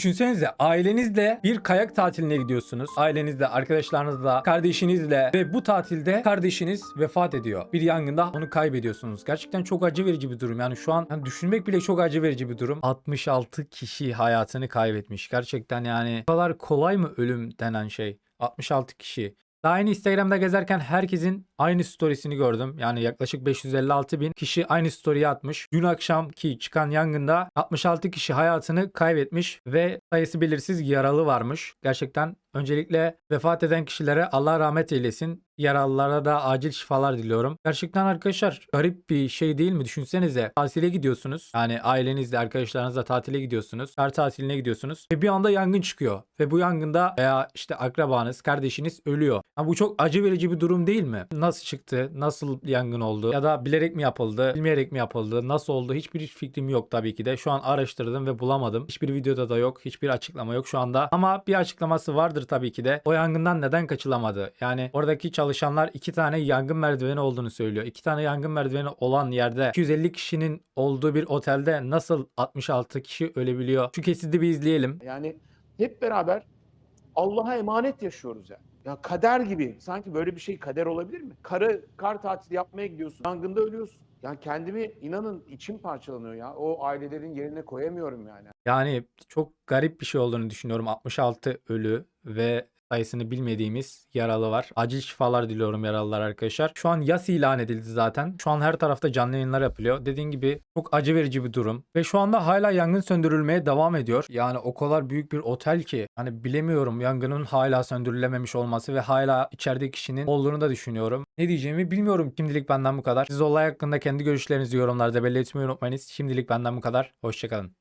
Düşünsenize ailenizle bir kayak tatiline gidiyorsunuz. Ailenizle, arkadaşlarınızla, kardeşinizle ve bu tatilde kardeşiniz vefat ediyor. Bir yangında onu kaybediyorsunuz. Gerçekten çok acı verici bir durum. Yani şu an yani düşünmek bile çok acı verici bir durum. 66 kişi hayatını kaybetmiş. Gerçekten yani bu kadar kolay mı ölüm denen şey? 66 kişi. Daha yeni Instagram'da gezerken herkesin aynı storiesini gördüm. Yani yaklaşık 556 bin kişi aynı story'yi atmış. Dün akşamki çıkan yangında 66 kişi hayatını kaybetmiş ve sayısı belirsiz yaralı varmış. Gerçekten öncelikle vefat eden kişilere Allah rahmet eylesin. Yaralılara da acil şifalar diliyorum. Gerçekten arkadaşlar garip bir şey değil mi? Düşünsenize tatile gidiyorsunuz. Yani ailenizle, arkadaşlarınızla tatile gidiyorsunuz. Her tatiline gidiyorsunuz. Ve bir anda yangın çıkıyor. Ve bu yangında veya işte akrabanız, kardeşiniz ölüyor. Ha, bu çok acı verici bir durum değil mi? Nasıl çıktı? Nasıl yangın oldu? Ya da bilerek mi yapıldı? Bilmeyerek mi yapıldı? Nasıl oldu? Hiçbir fikrim yok tabii ki de. Şu an araştırdım ve bulamadım. Hiçbir videoda da yok. Hiçbir açıklama yok şu anda. Ama bir açıklaması vardır tabii ki de. O yangından neden kaçılamadı? Yani oradaki çalışanlar iki tane yangın merdiveni olduğunu söylüyor. İki tane yangın merdiveni olan yerde 250 kişinin olduğu bir otelde nasıl 66 kişi ölebiliyor? Şu kesidi bir izleyelim. Yani hep beraber Allah'a emanet yaşıyoruz yani. Ya kader gibi. Sanki böyle bir şey kader olabilir mi? Karı, kar tatili yapmaya gidiyorsun. Yangında ölüyorsun. Yani kendimi inanın içim parçalanıyor ya. O ailelerin yerine koyamıyorum yani. Yani çok garip bir şey olduğunu düşünüyorum. 66 ölü ve sayısını bilmediğimiz yaralı var. Acil şifalar diliyorum yaralılar arkadaşlar. Şu an yas ilan edildi zaten. Şu an her tarafta canlı yayınlar yapılıyor. Dediğim gibi çok acı verici bir durum. Ve şu anda hala yangın söndürülmeye devam ediyor. Yani o kadar büyük bir otel ki hani bilemiyorum yangının hala söndürülememiş olması ve hala içeride kişinin olduğunu da düşünüyorum. Ne diyeceğimi bilmiyorum. Şimdilik benden bu kadar. Siz olay hakkında kendi görüşlerinizi yorumlarda belli etmeyi unutmayınız. Şimdilik benden bu kadar. Hoşçakalın.